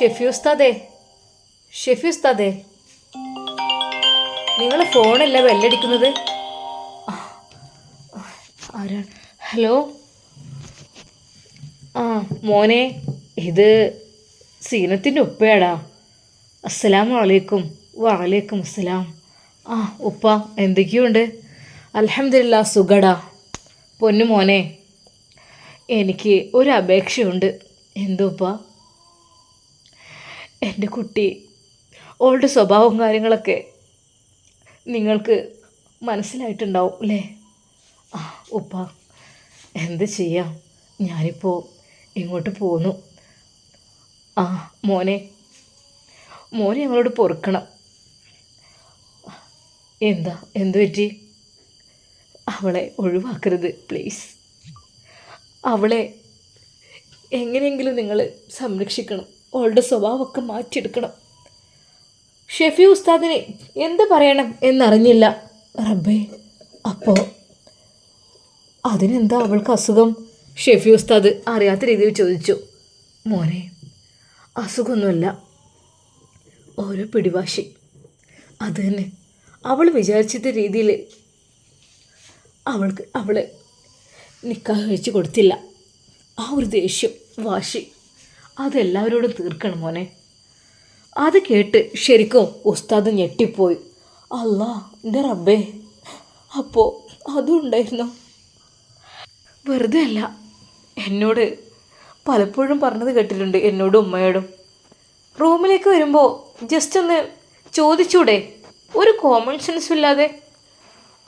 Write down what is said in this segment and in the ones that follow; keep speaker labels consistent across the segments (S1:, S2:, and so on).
S1: ഷെഫി ഉസ്താദേ ഷെഫി ഉസ്താദേ. നിങ്ങൾ ഫോണല്ല ബെല്ലടിക്കുന്നത്? ആരാണ് ഹലോ? ആ മോനെ ഇത് സീനത്തിന്റെ ഉപ്പയാടാ. അസ്സലാം അലൈക്കും വാലേക്കും അസ്സലാം. ആ ഉപ്പ എന്തൊക്കെയുണ്ട്? അലഹമില്ല സുഖടാ. പൊന്നു മോനെ എനിക്ക് ഒരു അപേക്ഷയുണ്ട്. എന്തോപ്പ എന്റെ കുട്ടി ഓളുടെ സ്വഭാവവും കാര്യങ്ങളൊക്കെ നിങ്ങൾക്ക് മനസ്സിലായിട്ടുണ്ടാവും അല്ലേ? ആ ഉപ്പ എന്ത് ചെയ്യാം? ഞാനിപ്പോൾ ഇങ്ങോട്ട് പോന്നു. ആ മോനെ മോനെ ഞങ്ങളോട് പൊറുക്കണം. എന്താ എന്തു പറ്റി? അവളെ ഒഴിവാക്കരുത് പ്ലീസ്. അവളെ എങ്ങനെയെങ്കിലും നിങ്ങൾ സംരക്ഷിക്കണം. അവളുടെ സ്വഭാവമൊക്കെ മാറ്റിയെടുക്കണം. ഷെഫി ഉസ്താദിനെ എന്ത് പറയണം എന്നറിഞ്ഞില്ല. റബ്ബേ അപ്പോൾ അതിനെന്താ അവൾക്ക് അസുഖം? ഷെഫി ഉസ്താദ് അറിയാത്ത രീതിയിൽ ചോദിച്ചു. മോനെ അസുഖമൊന്നുമല്ല. ഓരോ പിടിവാശി. അത് തന്നെ. അവൾ വിചാരിച്ചത് രീതിയിൽ അവൾക്ക് അവളെ നിക്കാഹ് കഴിച്ച് കൊടുത്തില്ല. ആ ഒരു ദേഷ്യം വാശി. അതെല്ലാവരോടും തീർക്കണം മോനെ. അത് കേട്ട് ശരിക്കും ഉസ്താദ് ഞെട്ടിപ്പോയി. അല്ലാ എന്റെ റബ്ബേ അപ്പോൾ അതും ഉണ്ടായിരുന്നു? വെറുതെ അല്ല എന്നോട് പലപ്പോഴും പറഞ്ഞത് കേട്ടിട്ടുണ്ട് എന്നോടും ഉമ്മയോടും. റൂമിലേക്ക് വരുമ്പോൾ ജസ്റ്റ് ഒന്ന് ചോദിച്ചൂടെ ഒരു കോമൺ സെൻസും ഇല്ലാതെ.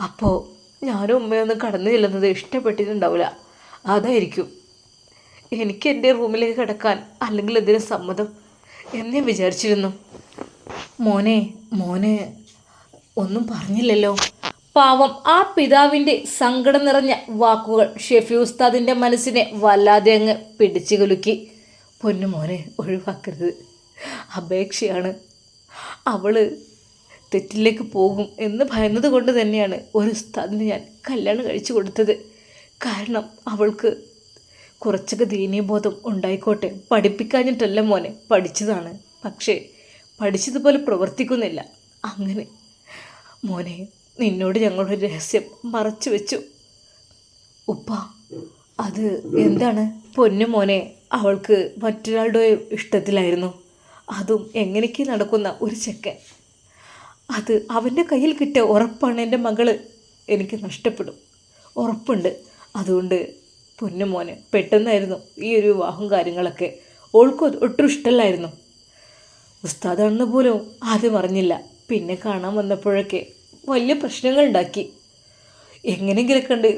S1: അപ്പോൾ ഞാനും ഉമ്മയൊന്നും കടന്നു ചെല്ലുന്നത് ഇഷ്ടപ്പെട്ടിട്ടുണ്ടാവില്ല അതായിരിക്കും എനിക്ക് എന്റെ റൂമിലേക്ക് കിടക്കാൻ അല്ലെങ്കിൽ ഇതിന് സമ്മതം എന്നേ വിചാരിച്ചിരുന്നു. മോനെ മോനെ ഒന്നും പറഞ്ഞില്ലല്ലോ. പാവം ആ പിതാവിന്റെ സങ്കടം നിറഞ്ഞ വാക്കുകൾ ഷെഫി ഉസ്താദിന്റെ മനസ്സിനെ വല്ലാതെ അങ്ങ് പിടിച്ചു കുലുക്കി. പൊന്നു മോനെ ഒഴിവാക്കരുത്. അപേക്ഷയാണ്. അവൾ തെറ്റിലേക്ക് പോകും എന്ന് ഭയന്നത് കൊണ്ട് തന്നെയാണ് ഒരു ഉസ്താദിന് ഞാൻ കല്യാണം കഴിച്ചു കൊടുത്തത്. കാരണം അവൾക്ക് കുറച്ചൊക്കെ ദീനീയബോധം ഉണ്ടായിക്കോട്ടെ. പഠിപ്പിക്കാഞ്ഞിട്ടല്ല മോനെ പഠിച്ചതാണ്. പക്ഷേ പഠിച്ചതുപോലെ പ്രവർത്തിക്കുന്നില്ല. അങ്ങനെ. മോനെ നിന്നോട് ഞങ്ങളുടെ രഹസ്യം മറച്ചു വെച്ചു. ഉപ്പ അത് എന്താണ്? പൊന്നു മോനെ അവൾക്ക് മറ്റൊരാളുടെ ഇഷ്ടത്തിലായിരുന്നു. അതും എങ്ങനെയൊക്കെ നടക്കുന്ന ഒരു ചെക്കൻ. അത് അവന്റെ കയ്യിൽ കിട്ടിയ ഉറപ്പാണ് എന്റെ മകൾ. എനിക്ക് നഷ്ടപ്പെടും. ഉറപ്പുണ്ട്. അതുകൊണ്ട് പൊന്നു മോനെ പെട്ടെന്നായിരുന്നു ഈ ഒരു വിവാഹം കാര്യങ്ങളൊക്കെ. ഓൾക്ക് ഒട്ടും ഇഷ്ടമല്ലായിരുന്നു. ഉസ്താദാണെന്ന് പോലും ആദ്യം അറിഞ്ഞില്ല. പിന്നെ കാണാൻ വന്നപ്പോഴൊക്കെ വലിയ പ്രശ്നങ്ങൾ ഉണ്ടാക്കി. എങ്ങനെയെങ്കിലും കണ്ട്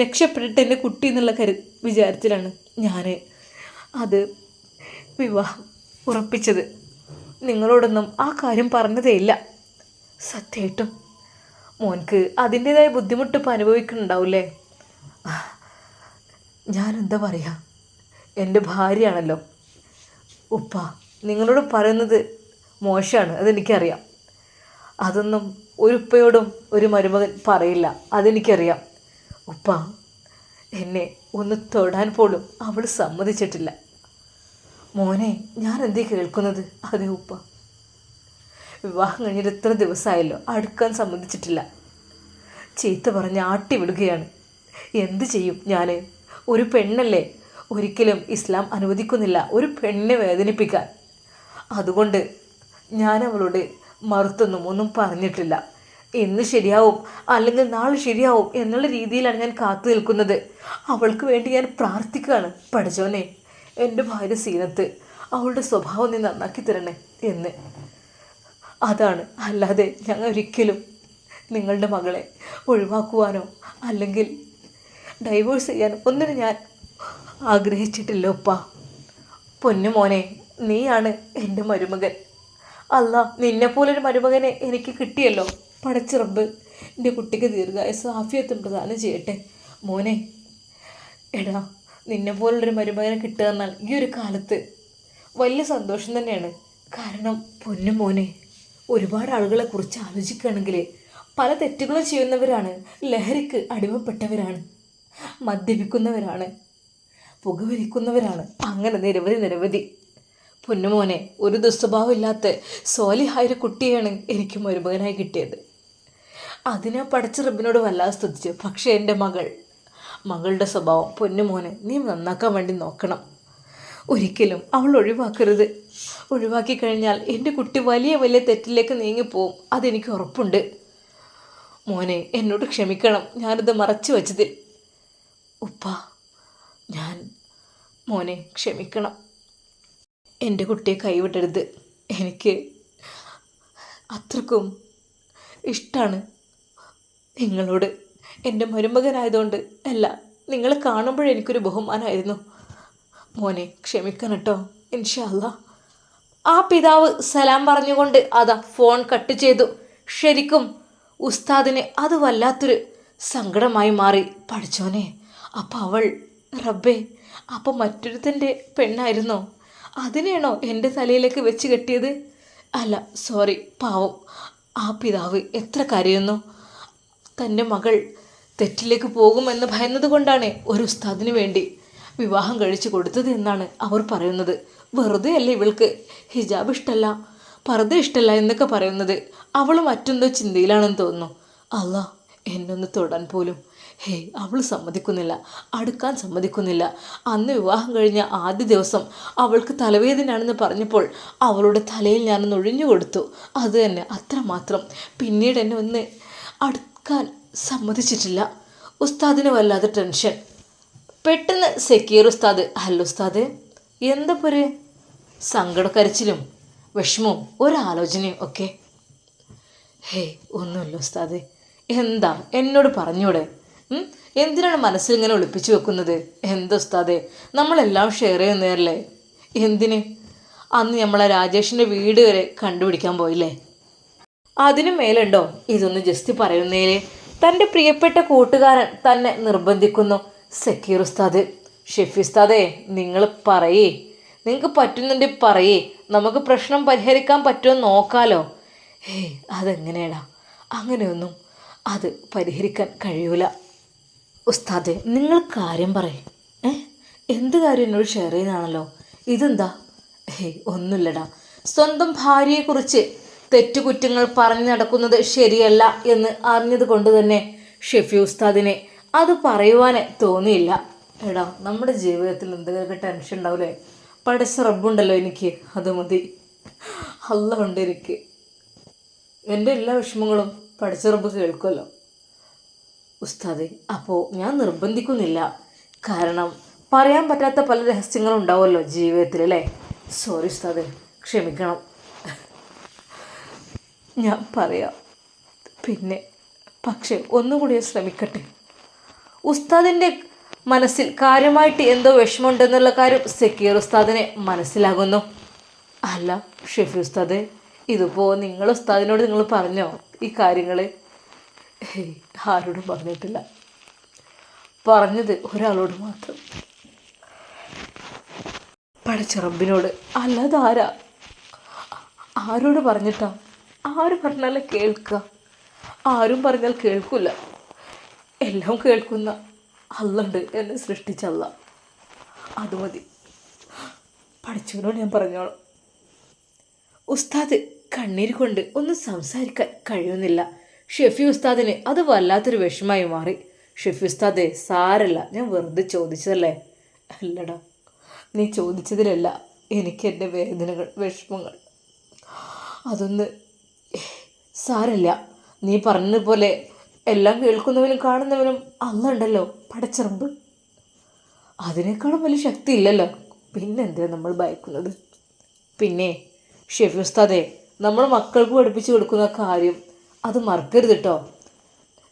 S1: രക്ഷപ്പെട്ടിട്ട് എന്റെ കുട്ടി എന്നുള്ള കരു വിചാരത്തിലാണ് ഞാൻ അത് വിവാഹം ഉറപ്പിച്ചത്. നിങ്ങളോടൊന്നും ആ കാര്യം പറഞ്ഞതേ ഇല്ല. സത്യമായിട്ടും മോൻക്ക് അതിന്റേതായ ബുദ്ധിമുട്ട് ഇപ്പോൾ അനുഭവിക്കുന്നുണ്ടാവില്ലേ? ഞാനെന്താ പറയുക എന്റെ ഭാര്യയാണല്ലോ. ഉപ്പ നിങ്ങളോട് പറയുന്നത് മോശമാണ് അതെനിക്കറിയാം. അതൊന്നും ഒരു ഉപ്പയോടും ഒരു മരുമകൻ പറയില്ല അതെനിക്കറിയാം. ഉപ്പ എന്നെ ഒന്ന് തൊടാൻ പോലും അവൾ സമ്മതിച്ചിട്ടില്ല. മോനെ ഞാൻ എന്തേ കേൾക്കുന്നത്? അതെ ഉപ്പ. വിവാഹം കഴിഞ്ഞിട്ട് എത്ര ദിവസമായല്ലോ അടുക്കാൻ സമ്മതിച്ചിട്ടില്ല. ചീത്ത പറഞ്ഞ് ആട്ടി വിടുകയാണ് എന്ത് ചെയ്യും ഞാൻ ഒരു പെണ്ണല്ലേ? ഒരിക്കലും ഇസ്ലാം അനുവദിക്കുന്നില്ല. ഒരു പെണ്ണിനെ വേദനിപ്പിക്കാൻ. അതുകൊണ്ട് ഞാൻ അവളോട് മറുത്തൊന്നും ഒന്നും പറഞ്ഞിട്ടില്ല. ഇന്ന് ശരിയാവും അല്ലെങ്കിൽ നാളെ ശരിയാവും എന്നുള്ള രീതിയിലാണ് ഞാൻ കാത്തു നിൽക്കുന്നത്. അവൾക്ക് വേണ്ടി ഞാൻ പ്രാർത്ഥിക്കുകയാണ്. പഠിച്ചോനെ എന്റെ ഭാര്യ സീനത്ത് അവളുടെ സ്വഭാവം നീ നന്നാക്കി തരണേ എന്ന്. അതാണ്. അല്ലാതെ ഞങ്ങൾ ഒരിക്കലും നിങ്ങളുടെ മകളെ ഒഴിവാക്കുവാനോ അല്ലെങ്കിൽ ഡൈവേഴ്സ് ചെയ്യാൻ ഒന്നിനും ഞാൻ ആഗ്രഹിച്ചിട്ടില്ല ഉപ്പ പൊന്നു മോനെ നീയാണ് എന്റെ മരുമകൻ. അല്ല നിന്നെപ്പോലൊരു മരുമകനെ എനിക്ക് കിട്ടിയല്ലോ. പടച്ചിറമ്പ്. എന്റെ കുട്ടിക്ക് ദീർഘായുസ് ആഫിയത്തും പ്രദാനം ചെയ്യട്ടെ. മോനെ എടാ നിന്നെ നിന്നെപ്പോലുള്ളൊരു മരുമകനെ കിട്ടുക എന്നാൽ ഈ ഒരു കാലത്ത് വലിയ സന്തോഷം തന്നെയാണ്. കാരണം പൊന്നു മോനെ ഒരുപാട് ആളുകളെ കുറിച്ച് ആലോചിക്കുകയാണെങ്കിൽ പല തെറ്റുകളും ചെയ്യുന്നവരാണ് ലഹരിക്ക് അടിമപ്പെട്ടവരാണ്. മദ്യപിക്കുന്നവരാണ് പുകവലിക്കുന്നവരാണ്. അങ്ങനെ നിരവധി നിരവധി. പൊന്നുമോനെ ഒരു ദുസ്വഭാവം ഇല്ലാത്ത സോലിഹായൊരു കുട്ടിയാണ് എനിക്ക് മരുമകനായി കിട്ടിയത്. അതിനെ പടച്ച റബ്ബിനോട് വല്ലാതെ സ്തുതിച്ചു. പക്ഷേ എന്റെ മകൾ മകളുടെ സ്വഭാവം പൊന്നുമോനെ നീ നന്നാക്കാൻ വേണ്ടി നോക്കണം. ഒരിക്കലും അവൾ ഒഴിവാക്കരുത്. ഒഴിവാക്കി കഴിഞ്ഞാൽ എന്റെ കുട്ടി വലിയ വലിയ തെറ്റിലേക്ക് നീങ്ങിപ്പോവും അതെനിക്ക് ഉറപ്പുണ്ട്. മോനെ എന്നോട് ക്ഷമിക്കണം. ഞാനിത് മറച്ചു വച്ചതിൽ ഉപ്പ ഞാൻ മോനെ ക്ഷമിക്കണം. എന്റെ കുട്ടിയെ കൈവിടരുത്. എനിക്ക് അത്രക്കും ഇഷ്ടമാണ് നിങ്ങളോട്. എന്റെ മരുമകനായതുകൊണ്ട് അല്ല നിങ്ങളെ കാണുമ്പോഴേ എനിക്കൊരു ബഹുമാനമായിരുന്നു. മോനെ ക്ഷമിക്കണം കേട്ടോ ഇൻഷാല്ല ആ പിതാവ് സലാം പറഞ്ഞുകൊണ്ട് അതാ ഫോൺ കട്ട് ചെയ്തു. ശരിക്കും ഉസ്താദിന് അത് വല്ലാത്തൊരു സങ്കടമായി മാറി പഠിച്ചോനെ അപ്പം അവൾ റബ്ബേ അപ്പം മറ്റൊരുത്തന്റെ പെണ്ണായിരുന്നോ? അതിനെയാണോ എന്റെ തലയിലേക്ക് വെച്ച് കെട്ടിയത്? അല്ല സോറി പാവം. ആ പിതാവ് എത്ര കരയുന്നു? തന്റെ മകൾ തെറ്റിലേക്ക് പോകുമെന്ന് ഭയന്നതുകൊണ്ടാണ് ഒരു ഉസ്താദിന് വേണ്ടി വിവാഹം കഴിച്ചു കൊടുത്തത് എന്നാണ് അവർ പറയുന്നത്. വെറുതെ അല്ല ഇവൾക്ക്? ഹിജാബ് ഇഷ്ടമല്ല പർദ്ദ ഇഷ്ടമല്ല എന്നൊക്കെ പറയുന്നത്. അവൾ മറ്റെന്തോ ചിന്തയിലാണെന്ന് തോന്നുന്നു. അല്ല എന്നൊന്ന് തൊടാൻ പോലും ഹേ അവൾ സമ്മതിക്കുന്നില്ല. അടുക്കാൻ സമ്മതിക്കുന്നില്ല. അന്ന് വിവാഹം കഴിഞ്ഞ ആദ്യ ദിവസം അവൾക്ക് തലവേദനയാണെന്ന് പറഞ്ഞപ്പോൾ അവളുടെ തലയിൽ ഞാനൊന്ന് ഒഴിഞ്ഞു കൊടുത്തു. അത് തന്നെ അത്രമാത്രം. പിന്നീട് എന്നെ ഒന്ന് അടുക്കാൻ സമ്മതിച്ചിട്ടില്ല. ഉസ്താദിന് വല്ലാതെ ടെൻഷൻ. പെട്ടെന്ന് സെക്കീർ ഉസ്താദ് ഹലോ ഉസ്താദ് എന്താ ഒരു സങ്കടക്കരച്ചിലും വിഷമവും ഒരാലോചനയും ഒക്കെ. ഹേ ഒന്നുമില്ല ഉസ്താദ്. എന്താ? എന്നോട് പറഞ്ഞൂടെ? എന്തിനാണ് മനസ്സിലിങ്ങനെ ഒളിപ്പിച്ചു വെക്കുന്നത്? എന്താ ഉസ്താദെ? നമ്മളെല്ലാം ഷെയർ ചെയ്യുന്നതല്ലേ? എന്തിന്? അന്ന് നമ്മളെ രാജേഷിന്റെ വീട് വരെ കണ്ടുപിടിക്കാൻ പോയില്ലേ? അതിനു മേലുണ്ടോ? ഇതൊന്ന് ജസ്റ്റ് പറയുന്നതിന് തന്റെ പ്രിയപ്പെട്ട കൂട്ടുകാരൻ തന്നെ നിർബന്ധിക്കുന്നു. സക്കീർ ഉസ്താദ്. ഷെഫി ഉസ്താദേ നിങ്ങൾ പറയേ. നിങ്ങൾക്ക് പറ്റുന്നുണ്ടെങ്കിൽ പറയേ. നമുക്ക് പ്രശ്നം പരിഹരിക്കാൻ പറ്റുമോ നോക്കാലോ. ഏയ് അതെങ്ങനെയാടാ? അങ്ങനെയൊന്നും അത് പരിഹരിക്കാൻ കഴിയൂല. ഉസ്താദെ നിങ്ങൾ കാര്യം പറയേ. എന്ത് കാര്യം എന്നോട് ഷെയർ ചെയ്യുന്നതാണല്ലോ ഇതെന്താ? ഏയ് ഒന്നുമില്ലടാ. സ്വന്തം ഭാര്യയെക്കുറിച്ച് തെറ്റുകുറ്റങ്ങൾ പറഞ്ഞു നടക്കുന്നത് ശരിയല്ല എന്ന് അറിഞ്ഞത് കൊണ്ട് തന്നെ ഷെഫി ഉസ്താദിനെ അത് പറയുവാനേ തോന്നിയില്ല. എടാ നമ്മുടെ ജീവിതത്തിൽ എന്തെങ്കിലുമൊക്കെ ടെൻഷൻ ഉണ്ടാവില്ലേ പഠിച്ച റബ്ബുണ്ടല്ലോ എനിക്ക് അത് മതി. അല്ല ഉണ്ട് എനിക്ക്. എന്റെ എല്ലാ വിഷമങ്ങളും പഠിച്ച റബ്ബ് കേൾക്കുമല്ലോ. ഉസ്താദെ അപ്പോൾ ഞാൻ നിർബന്ധിക്കുന്നില്ല. കാരണം പറയാൻ പറ്റാത്ത പല രഹസ്യങ്ങളും ഉണ്ടാവുമല്ലോ ജീവിതത്തിൽ അല്ലേ? സോറി ഉസ്താദ് ക്ഷമിക്കണം. ഞാൻ പറയാം. പിന്നെ പക്ഷേ ഒന്നുകൂടി ശ്രമിക്കട്ടെ. ഉസ്താദിന്റെ മനസ്സിൽ കാര്യമായിട്ട് എന്തോ വിഷമമുണ്ടെന്നുള്ള കാര്യം സക്കീർ ഉസ്താദിനെ മനസ്സിലാകുന്നു. അല്ല ഷെഫി ഉസ്താദ് ഇതിപ്പോൾ നിങ്ങൾ ഉസ്താദിനോട് നിങ്ങൾ പറഞ്ഞോ ഈ കാര്യങ്ങൾ ആരോടും പറഞ്ഞിട്ടില്ല. പറഞ്ഞത് ഒരാളോട് മാത്രം. പഠിച്ച റബ്ബിനോട് അല്ലാതെ ആരാ ആരോട് പറഞ്ഞിട്ടാ? ആര് പറഞ്ഞാലേ കേൾക്കുക. ആരും പറഞ്ഞാൽ കേൾക്കില്ല എല്ലാം കേൾക്കുന്ന അല്ലുണ്ട് എന്നെ സൃഷ്ടിച്ചല്ല അത് മതി. പഠിച്ചവനോട് ഞാൻ പറഞ്ഞോളാം. ഉസ്താദ് കണ്ണീര് കൊണ്ട് ഒന്നും സംസാരിക്കാൻ കഴിയുന്നില്ല. ഷെഫി ഉസ്താദിന് അത് വല്ലാത്തൊരു വിഷമായി മാറി. ഷെഫി ഉസ്താദെ സാരല്ല ഞാൻ വെറുതെ ചോദിച്ചതല്ലേ? അല്ലടാ നീ ചോദിച്ചതിലല്ല എനിക്ക് എന്റെ വേദനകൾ വിഷമങ്ങൾ. അതൊന്ന് സാരല്ല നീ പറഞ്ഞതുപോലെ എല്ലാം കേൾക്കുന്നവനും കാണുന്നവനും അന്നുണ്ടല്ലോ പടച്ചിറമ്പ്. അതിനേക്കാളും വലിയ ശക്തി ഇല്ലല്ലോ പിന്നെന്തിനാ നമ്മൾ ഭയക്കുന്നത്? പിന്നെ ഷെഫി ഉസ്താദെ നമ്മൾ മക്കൾക്ക് പഠിപ്പിച്ചു കൊടുക്കുന്ന കാര്യം അത് മറക്കരുത് കേട്ടോ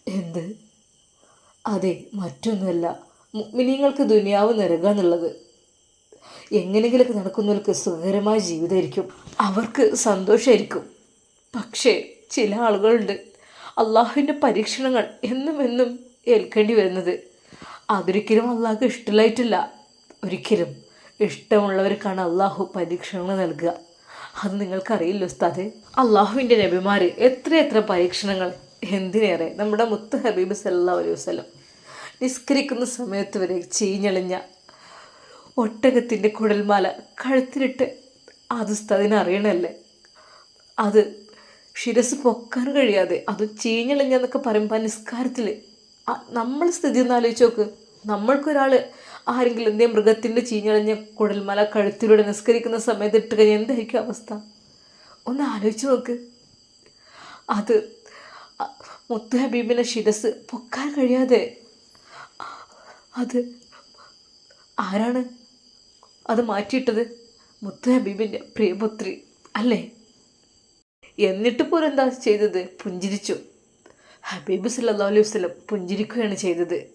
S1: എന്ത്? അതെ മറ്റൊന്നുമല്ല. മിനിങ്ങൾക്ക് ദുനിയാവ് നിരക എന്നുള്ളത്. എങ്ങനെങ്കിലൊക്കെ നടക്കുന്നവർക്ക് സുഖകരമായ ജീവിതമായിരിക്കും. അവർക്ക് സന്തോഷമായിരിക്കും. പക്ഷേ ചില ആളുകളുണ്ട്. അള്ളാഹുവിന്റെ പരീക്ഷണങ്ങൾ എന്നും എന്നും ഏൽക്കേണ്ടി വരുന്നത്. അതൊരിക്കലും അള്ളാഹ്ക്ക് ഇഷ്ടമായിട്ടില്ല ഒരിക്കലും ഇഷ്ടമുള്ളവർക്കാണ് അള്ളാഹു പരീക്ഷണങ്ങൾ നൽകുക. അത് നിങ്ങൾക്കറിയില്ല ഉസ്താദെ. അള്ളാഹുവിന്റെ നബിമാർ എത്രയെത്ര പരീക്ഷണങ്ങൾ. എന്തിനേറെ. നമ്മുടെ മുത്ത് ഹബീബ് സല്ലാ അലൈഹി വസ്ലം നിസ്കരിക്കുന്ന സമയത്ത് വരെ ചീഞ്ഞളിഞ്ഞ ഒട്ടകത്തിന്റെ കുടൽമാല കഴുത്തിലിട്ട് അത് ഉസ്താദിനെ അറിയണല്ലേ? അത് ശിരസ് പൊക്കാൻ കഴിയാതെ അത് ചീഞ്ഞളിഞ്ഞെന്നൊക്കെ പറയുമ്പോൾ നിസ്കാരത്തിൽ നമ്മൾ സ്ഥിതി ഒന്ന് ആലോചിച്ച് നോക്ക്. നമ്മൾക്കൊരാൾ ആരെങ്കിലും എന്തേ മൃഗത്തിന്റെ ചീഞ്ഞളിഞ്ഞ കുടൽമല കഴുത്തിലൂടെ നിസ്കരിക്കുന്ന സമയത്ത് ഇട്ട് കഴിഞ്ഞാൽ എന്തായിരിക്കും അവസ്ഥ? ഒന്ന് ആലോചിച്ച് നോക്ക്. അത് മുത്തു ഹബീബിനെ ശിരസ് പൊക്കാൻ കഴിയാതെ. അത് ആരാണ് അത് മാറ്റിയിട്ടത്? മുത്തു ഹബീബിന്റെ പ്രിയപുത്രി അല്ലേ? എന്നിട്ട് പോലും എന്താ ചെയ്തത്? പുഞ്ചിരിച്ചു. ഹബീബ് സല്ലാ അലൈഹി വസ്ലം പുഞ്ചിരിക്കുകയാണ് ചെയ്തത്.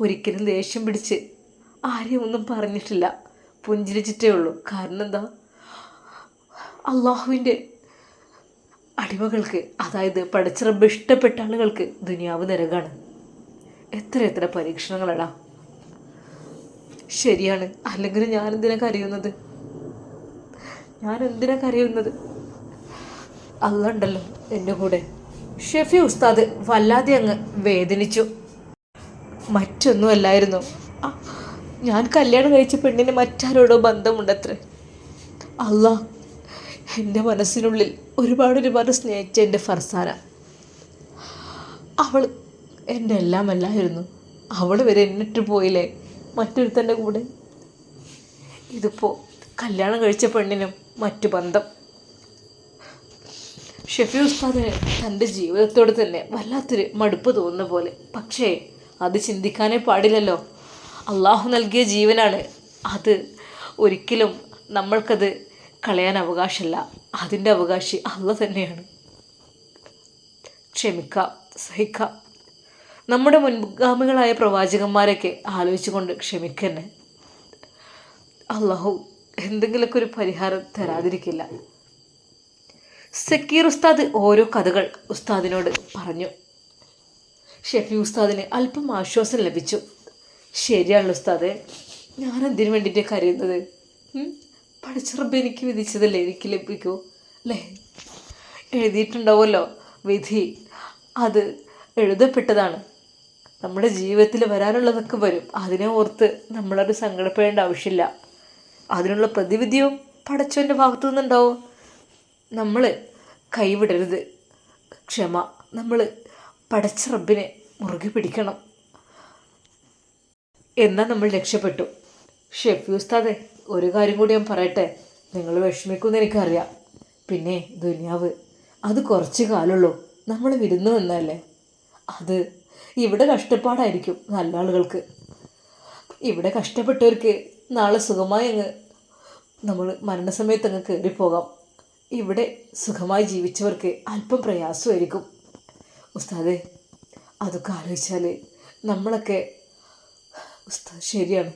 S1: ഒരിക്കലും ദേഷ്യം പിടിച്ച് ആരെയും ഒന്നും പറഞ്ഞിട്ടില്ല. പുഞ്ചിരിച്ചിട്ടേ ഉള്ളൂ. കാരണം എന്താ? അള്ളാഹുവിന്റെ അടിമകൾക്ക് അതായത് പഠിച്ചറബ് ഇഷ്ടപ്പെട്ട ആളുകൾക്ക് ദുനിയാവ് നരകാണ്. എത്ര എത്ര പരീക്ഷണങ്ങളടാ. ശരിയാണ്. അല്ലെങ്കിൽ ഞാൻ എന്തിനാ കരയുന്നത്? ഞാൻ എന്തിനാ കരയുന്നത്? അല്ല ഉണ്ടല്ലോ എന്റെ കൂടെ. ഷെഫി ഉസ്താദ് വല്ലാതെ അങ്ങ് വേദനിച്ചു. മറ്റൊന്നുമല്ലായിരുന്നു. ഞാൻ കല്യാണം കഴിച്ച പെണ്ണിന് മറ്റാരോടോ ബന്ധമുണ്ടത്രേ. അല്ല എന്റെ മനസ്സിനുള്ളിൽ ഒരുപാട് ഒരുപാട് സ്നേഹിച്ച എന്റെ ഫർസാന. അവൾ എന്റെ എല്ലാം അല്ലായിരുന്നു അവൾ വരെ എന്നിട്ട് പോയില്ലേ മറ്റൊരുത്തന്റെ കൂടെ? ഇതിപ്പോൾ കല്യാണം കഴിച്ച പെണ്ണിനും മറ്റു ബന്ധം. ഷെഫി ഉസ്താദിന് തന്റെ ജീവിതത്തോട് തന്നെ വല്ലാത്തൊരു മടുപ്പ് തോന്നുന്ന പോലെ. പക്ഷേ അത് ചിന്തിക്കാനേ പാടില്ലല്ലോ. അള്ളാഹു നൽകിയ ജീവനാണ്. അത് ഒരിക്കലും നമ്മൾക്കത് കളയാൻ അവകാശമല്ല. അതിന്റെ അവകാശി അള്ള തന്നെയാണ്. ക്ഷമിക്കാം സഹിക്കാം. നമ്മുടെ മുൻഗാമികളായ പ്രവാചകന്മാരൊക്കെ ആലോചിച്ചുകൊണ്ട് ക്ഷമിക്കന്നെ. അള്ളാഹു എന്തെങ്കിലുമൊക്കെ ഒരു പരിഹാരം തരാതിരിക്കില്ല. സക്കീർ ഉസ്താദ് ഓരോ കഥകൾ ഉസ്താദിനോട് പറഞ്ഞു. ഷെഫി ഉസ്താദിന് അല്പം ആശ്വാസം ലഭിച്ചു. ശരിയാണല്ലോ ഉസ്താദ്. ഞാൻ എന്തിനു വേണ്ടിയിട്ട് കരയുന്നത്? പഠിച്ചുറപ്പ് എനിക്ക് വിധിച്ചതല്ലേ? എനിക്ക് ലഭിക്കൂ. അല്ലേ? എഴുതിയിട്ടുണ്ടാവുമല്ലോ വിധി. അത് എഴുതപ്പെട്ടതാണ്. നമ്മുടെ ജീവിതത്തിൽ വരാനുള്ളതൊക്കെ വരും. അതിനെ ഓർത്ത് നമ്മളത് സങ്കടപ്പെടേണ്ട ആവശ്യമില്ല. അതിനുള്ള പ്രതിവിധിയും പടച്ചവന്റെ ഭാഗത്തു നിന്നുണ്ടാവും. നമ്മൾ കൈവിടരുത്. ക്ഷമ. നമ്മൾ പടച്ച റബ്ബിനെ മുറുകെ പിടിക്കണം. എന്നാൽ നമ്മൾ രക്ഷപ്പെട്ടു. ഷെഫ് ഉസ്താദെ ഒരു കാര്യം കൂടി ഞാൻ പറയട്ടെ? നിങ്ങൾ വിഷമിക്കുമെന്ന് എനിക്കറിയാം. പിന്നെ ദുനിയാവ് അത് കുറച്ച് കാലമുള്ളൂ നമ്മൾ വിരുന്ന് വന്നല്ലേ അത് ഇവിടെ കഷ്ടപ്പാടായിരിക്കും നല്ല ആളുകൾക്ക്. ഇവിടെ കഷ്ടപ്പെട്ടവർക്ക് നാളെ സുഖമായി അങ്ങ് നമ്മൾ മരണസമയത്ത് അങ്ങ് കയറിപ്പോകാം. ഇവിടെ സുഖമായി ജീവിച്ചവർക്ക് അല്പം പ്രയാസമായിരിക്കും. ഉസ്താദെ അതൊക്കെ ആലോചിച്ചാൽ നമ്മളൊക്കെ ഉസ്താദ് ശരിയാണ്.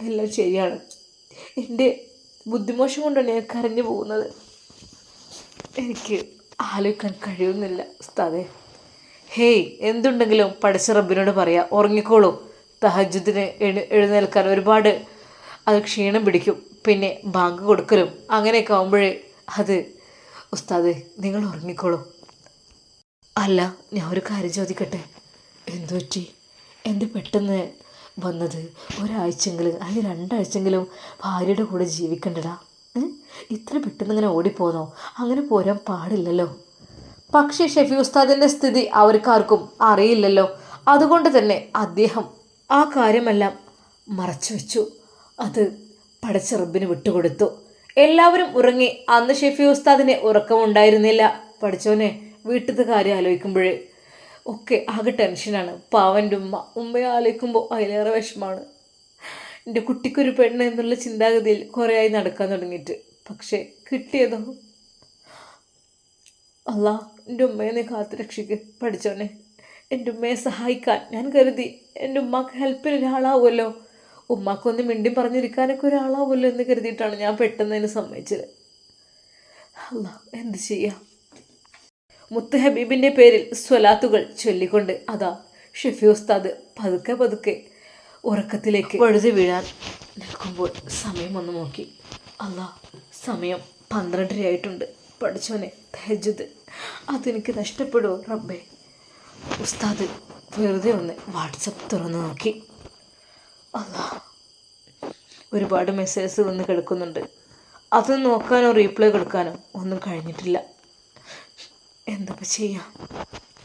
S1: എല്ലാം ശരിയാണ്. എന്റെ ബുദ്ധിമോശം കൊണ്ടാണ് ഞാൻ കരഞ്ഞു പോകുന്നത്. എനിക്ക് ആലോചിക്കാൻ കഴിയുന്നില്ല ഉസ്താദേ. ഹേയ് എന്തുണ്ടെങ്കിലും പഠിച്ച റബ്ബിനോട് പറയാം. ഉറങ്ങിക്കോളൂ. തഹജുദിന് എഴു എഴുന്നേൽക്കാൻ ഒരുപാട് അത് ക്ഷീണം പിടിക്കും. പിന്നെ ബാങ്ക് കൊടുക്കലും അങ്ങനെയൊക്കെ ആകുമ്പോഴേ അത് ഉസ്താദ് നിങ്ങൾ ഉറങ്ങിക്കോളൂ. അല്ല ഞാൻ ഒരു കാര്യം ചോദിക്കട്ടെ? എന്തു പറ്റി എന്ത് പെട്ടെന്ന് വന്നത്? ഒരാഴ്ചയെങ്കിലും അല്ലെങ്കിൽ രണ്ടാഴ്ചയെങ്കിലും ഭാര്യയുടെ കൂടെ ജീവിക്കണ്ടടാ. ഇത്ര പെട്ടെന്ന് ഇങ്ങനെ ഓടിപ്പോന്നോ? അങ്ങനെ പോരാൻ പാടില്ലല്ലോ. പക്ഷേ ഷെഫി ഉസ്താദിന്റെ സ്ഥിതി അവർക്കാർക്കും അറിയില്ലല്ലോ. അതുകൊണ്ട് തന്നെ അദ്ദേഹം ആ കാര്യമെല്ലാം മറച്ചു വെച്ചു. അത് പടച്ച റബ്ബിന് വിട്ടുകൊടുത്തു. എല്ലാവരും ഉറങ്ങി. അന്ന് ഷെഫി ഉസ്താദിന് ഉറക്കമുണ്ടായിരുന്നില്ല. പഠിച്ചോനെ വീട്ടിലത്തെ കാര്യം ആലോചിക്കുമ്പോഴേ ഒക്കെ ആകെ ടെൻഷനാണ് പാവന്റെ ഉമ്മ ഉമ്മയെ ആലോചിക്കുമ്പോൾ അതിലേറെ വിഷമാണ്. എന്റെ കുട്ടിക്കൊരു പെണ്ണ് എന്നുള്ള ചിന്താഗതിയിൽ കുറേയായി നടക്കാൻ തുടങ്ങിയിട്ട്. പക്ഷേ കിട്ടിയതോ? അല്ല എന്റെ ഉമ്മയെ നീ കാത്തു രക്ഷിക്ക് പഠിച്ചോനെ. എന്റെ ഉമ്മയെ സഹായിക്കാൻ ഞാൻ കരുതി. എന്റെ ഉമ്മാക്ക് ഹെൽപ്പിന് ഒരാളാവുമല്ലോ. ഉമ്മാക്കൊന്ന് മിണ്ടി പറഞ്ഞിരിക്കാനൊക്കെ ഒരാളാവുമല്ലോ എന്ന് കരുതിയിട്ടാണ് ഞാൻ പെട്ടെന്ന് അതിന് സമ്മതിച്ചത്. അല്ല എന്ത് ചെയ്യാം? മുത്ത് ഹബീബിന്റെ പേരിൽ സ്വലാത്തുകൾ ചൊല്ലിക്കൊണ്ട് അതാ ഷെഫി ഉസ്താദ് പതുക്കെ പതുക്കെ ഉറക്കത്തിലേക്ക് വഴുതി വീഴാൻ നിൽക്കുമ്പോൾ സമയം ഒന്ന് നോക്കി. അല്ല സമയം പന്ത്രണ്ടരയായിട്ടുണ്ട്. പഠിച്ചോനെ തേജത് അതെനിക്ക് നഷ്ടപ്പെടുമോ റബ്ബേ. ഉസ്താദ് വെറുതെ ഒന്ന് വാട്സപ്പ് തുറന്ന് നോക്കി. അല്ല ഒരുപാട് മെസ്സേജസ് വന്ന് കിടക്കുന്നുണ്ട്. അത് നോക്കാനോ റീപ്ലൈ കൊടുക്കാനോ ഒന്നും കഴിഞ്ഞിട്ടില്ല. എന്താ ചെയ്യാം?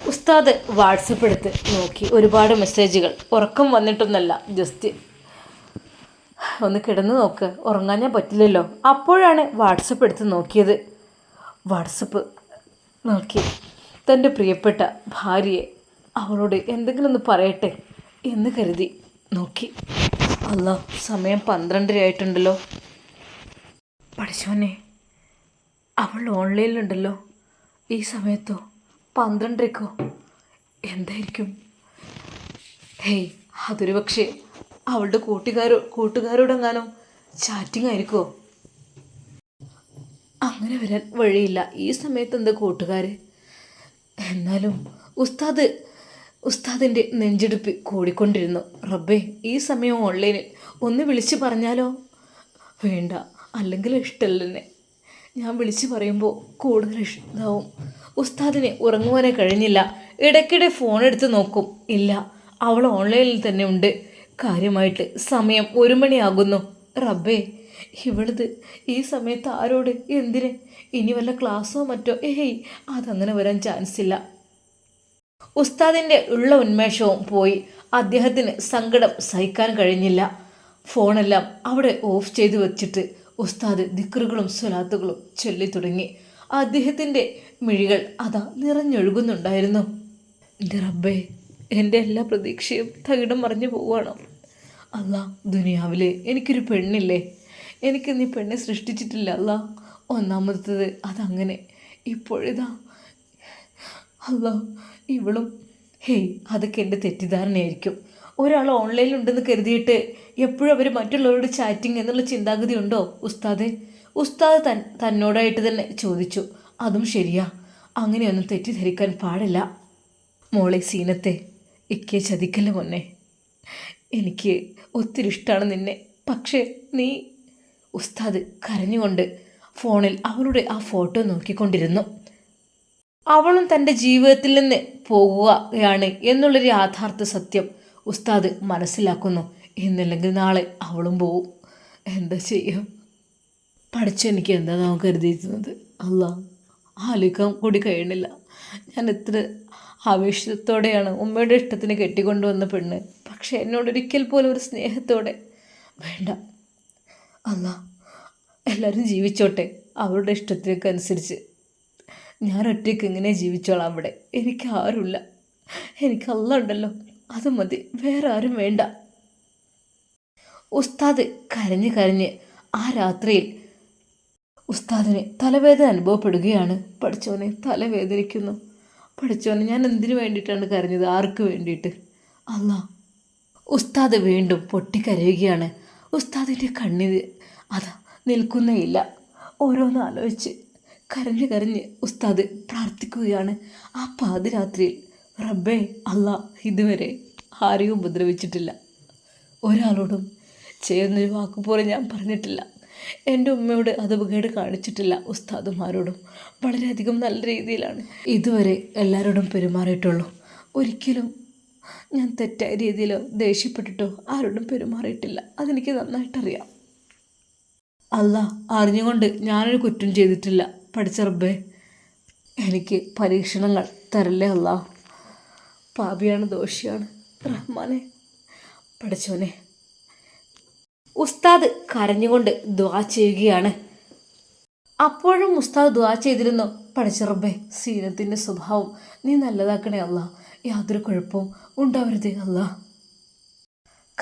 S1: ഉസ്താദ് വാട്സപ്പ് എടുത്ത് നോക്കി. ഒരുപാട് മെസ്സേജുകൾ ഉറക്കം വന്നിട്ടൊന്നല്ല ജസ്റ്റ് ഒന്ന് കിടന്ന് നോക്ക്. ഉറങ്ങാൻ ഞാൻ പറ്റില്ലല്ലോ. അപ്പോഴാണ് വാട്സപ്പ് എടുത്ത് നോക്കിയത്. വാട്സപ്പ് നോക്കി. തന്റെ പ്രിയപ്പെട്ട ഭാര്യയെ അവളോട് എന്തെങ്കിലും ഒന്ന് പറയട്ടെ എന്ന് കരുതി നോക്കി. അല്ല സമയം പന്ത്രണ്ടര ആയിട്ടുണ്ടല്ലോ. പഠിച്ചോനെ അവൾ ഓൺലൈനിലുണ്ടല്ലോ ഈ സമയത്തോ? പന്ത്രണ്ടരക്കോ? എന്തായിരിക്കും? ഹേയ് അതൊരു പക്ഷേ അവളുടെ കൂട്ടുകാരോ കൂട്ടുകാരോടെങ്ങാനോ ചാറ്റിംഗ് ആയിരിക്കുമോ അങ്ങനെ വരാൻ വഴിയില്ല. ഈ സമയത്ത് എന്താ കൂട്ടുകാർ എന്നാലും ഉസ്താദ് ഉസ്താദിന്റെ നെഞ്ചെടുപ്പ് കൂടിക്കൊണ്ടിരുന്നു. റബ്ബേ ഈ സമയം ഓൺലൈനിൽ ഒന്ന് വിളിച്ച് പറഞ്ഞാലോ? വേണ്ട. അല്ലെങ്കിൽ ഇഷ്ടമല്ല ഞാൻ വിളിച്ചു പറയുമ്പോൾ കൂടുതൽ ഇഷ്ടമാവും ഉസ്താദിനെ ഉറങ്ങുവാനേ കഴിഞ്ഞില്ല. ഇടയ്ക്കിടെ ഫോൺ എടുത്ത് നോക്കും. ഇല്ല അവൾ ഓൺലൈനിൽ തന്നെ ഉണ്ട്. കാര്യമായിട്ട് സമയം ഒരു മണിയാകുന്നു. റബ്ബേ ഇവിടുത് ഈ സമയത്ത് ആരോട്? എന്തിന്? ഇനി വല്ല ക്ലാസ്സോ മറ്റോ? ഏയ് അതങ്ങനെ വരാൻ ചാൻസ് ഇല്ല. ഉസ്താദിന്റെ ഉള്ള ഉന്മേഷവും പോയി. അദ്ദേഹത്തിന് സങ്കടം സഹിക്കാൻ കഴിഞ്ഞില്ല. ഫോണെല്ലാം അവിടെ ഓഫ് ചെയ്ത് വെച്ചിട്ട് ഉസ്താദ് ദിക്റുകളും സ്വലാത്തുകളും ചൊല്ലി തുടങ്ങി. അദ്ദേഹത്തിന്റെ മിഴികൾ അതാ നിറഞ്ഞൊഴുകുന്നുണ്ടായിരുന്നു. റബ്ബേ എന്റെ എല്ലാ പ്രതീക്ഷയും തകിടം മറിഞ്ഞു പോവുകയാണ്. അല്ല ദുനിയാവിലെ എനിക്കൊരു പെണ്ണില്ലേ? എനിക്ക് നീ പെണ്ണെ സൃഷ്ടിച്ചിട്ടില്ല അല്ല ഒന്നാമത്തത് അതങ്ങനെ. ഇപ്പോഴിതാ അല്ല ഇവളും ഹേയ് അതൊക്കെ എന്റെ തെറ്റിദ്ധാരണയായിരിക്കും. ഒരാൾ ഓൺലൈനിലുണ്ടെന്ന് കരുതിയിട്ട് എപ്പോഴും അവർ മറ്റുള്ളവരോട് ചാറ്റിങ് എന്നുള്ള ചിന്താഗതി ഉണ്ടോ? ഉസ്താദെ ഉസ്താദ് തൻ തന്നോടായിട്ട് തന്നെ ചോദിച്ചു. അതും ശരിയാ. അങ്ങനെയൊന്നും തെറ്റിദ്ധരിക്കാൻ പാടില്ല. മോളെ സീനത്തെ ഇക്കെ ചതിക്കല്ല മോനെ. എനിക്ക് ഒത്തിരി ഇഷ്ടമാണ് നിന്നെ. പക്ഷേ നീ ഉസ്താദ് കരഞ്ഞുകൊണ്ട് ഫോണിൽ അവളുടെ ആ ഫോട്ടോ നോക്കിക്കൊണ്ടിരുന്നു. അവളും തന്റെ ജീവിതത്തിൽ നിന്ന് പോവുകയാണ് എന്നുള്ളൊരു യാഥാർത്ഥ സത്യം. ഉസ്താദ് മനസ്സിലാക്കുന്നു. ഇന്നില്ലെങ്കിൽ നാളെ അവളും പോവും. എന്താ ചെയ്യുക പഠിച്ചെനിക്ക് എന്താ നാം കരുതിയിരുന്നത്. അല്ല ആലോചിക്കാൻ കൂടി കഴിയണില്ല. ഞാൻ എത്ര ആവേശത്തോടെയാണ് ഉമ്മയുടെ ഇഷ്ടത്തിന് കെട്ടിക്കൊണ്ടുവന്ന പെണ്ണ്. പക്ഷെ എന്നോടൊരിക്കൽ പോലും ഒരു സ്നേഹത്തോടെ വേണ്ട. അല്ല എല്ലാവരും ജീവിച്ചോട്ടെ അവരുടെ ഇഷ്ടത്തിനൊക്കെ അനുസരിച്ച്. ഞാൻ ഒറ്റയ്ക്ക് ഇങ്ങനെ ജീവിച്ചോളാം അവിടെ എനിക്ക് ആരുമില്ല. എനിക്ക് ഉണ്ടല്ലോ. അത് മതി. വേറെ ആരും വേണ്ട. ഉസ്താദ് കരഞ്ഞ് കരഞ്ഞ് ആ രാത്രിയിൽ ഉസ്താദിന് തലവേദന അനുഭവപ്പെടുകയാണ്. പഠിച്ചോനെ തലവേദനിക്കുന്നു. പഠിച്ചോനെ ഞാൻ എന്തിനു വേണ്ടിയിട്ടാണ് കരഞ്ഞത്? ആർക്ക് വേണ്ടിയിട്ട്? അല്ല ഉസ്താദ് വീണ്ടും പൊട്ടിക്കരയുകയാണ്. ഉസ്താദിന്റെ കണ്ണിന് അതാ നിൽക്കുന്നേയില്ല ഓരോന്ന് ആലോചിച്ച് കരഞ്ഞ് കരഞ്ഞ് ഉസ്താദ് പ്രാർത്ഥിക്കുകയാണ്. ആ പാതിരാത്രിയിൽ റബ്ബേ അല്ല ഇതുവരെ ആരെയും ഉപദ്രവിച്ചിട്ടില്ല. ഒരാളോടും ചെയ്യുന്നൊരു വാക്ക് പോലും ഞാൻ പറഞ്ഞിട്ടില്ല. എന്റെ ഉമ്മയോട് അത് ഉപകേട് കാണിച്ചിട്ടില്ല ഉസ്താദുമാരോടും. വളരെയധികം നല്ല രീതിയിലാണ്. ഇതുവരെ എല്ലാവരോടും പെരുമാറിയിട്ടുള്ളൂ. ഒരിക്കലും ഞാൻ തെറ്റായ രീതിയിലോ ദേഷ്യപ്പെട്ടിട്ടോ ആരോടും പെരുമാറിയിട്ടില്ല. അതെനിക്ക് നന്നായിട്ടറിയാം. അല്ല അറിഞ്ഞുകൊണ്ട് ഞാനൊരു കുറ്റം ചെയ്തിട്ടില്ല. പഠിച്ച റബ്ബേ എനിക്ക് പരീക്ഷണങ്ങൾ തരല്ലേ അല്ല പാപിയാണ് ദോഷിയാണ്. റഹ്മാനെ പഠിച്ചോനെ ഉസ്താദ് കരഞ്ഞുകൊണ്ട് ദ്വാ ചെയ്യുകയാണ്. അപ്പോഴും ഉസ്താദ് ദ്വാ ചെയ്തിരുന്നു. പഠിച്ചറബേ സീനത്തിന്റെ സ്വഭാവം നീ നല്ലതാക്കണേ അല്ല. യാതൊരു കുഴപ്പവും ഉണ്ടാവരുതേ അല്ല.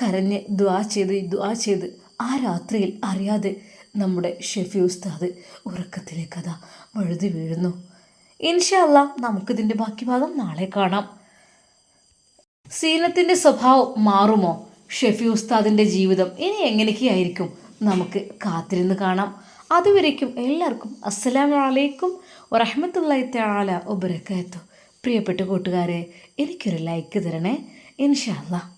S1: കരഞ്ഞ് ദ്വാ ചെയ്ത് ദ്വാ ചെയ്ത് ആ രാത്രിയിൽ അറിയാതെ നമ്മുടെ ഷെഫി ഉസ്താദ് ഉറക്കത്തിലെ കഥ വഴുതി വീഴുന്നു. ഇൻഷല്ല നമുക്കിതിന്റെ ബാക്കി ഭാഗം നാളെ കാണാം. സീനത്തിന്റെ സ്വഭാവം മാറുമോ? ഷെഫി ഉസ്താദിന്റെ ജീവിതം ഇനി എങ്ങനെയൊക്കെയായിരിക്കും? നമുക്ക് കാത്തിരുന്ന് കാണാം. അതുവരേക്കും എല്ലാവർക്കും അസ്സലാമു അലൈക്കും വറഹമത്തല്ലായി താല ഒബരക്കാത്തു പ്രിയപ്പെട്ട കൂട്ടുകാരെ എനിക്കൊരു ലൈക്ക് തരണേ. ഇൻഷാല്ലാ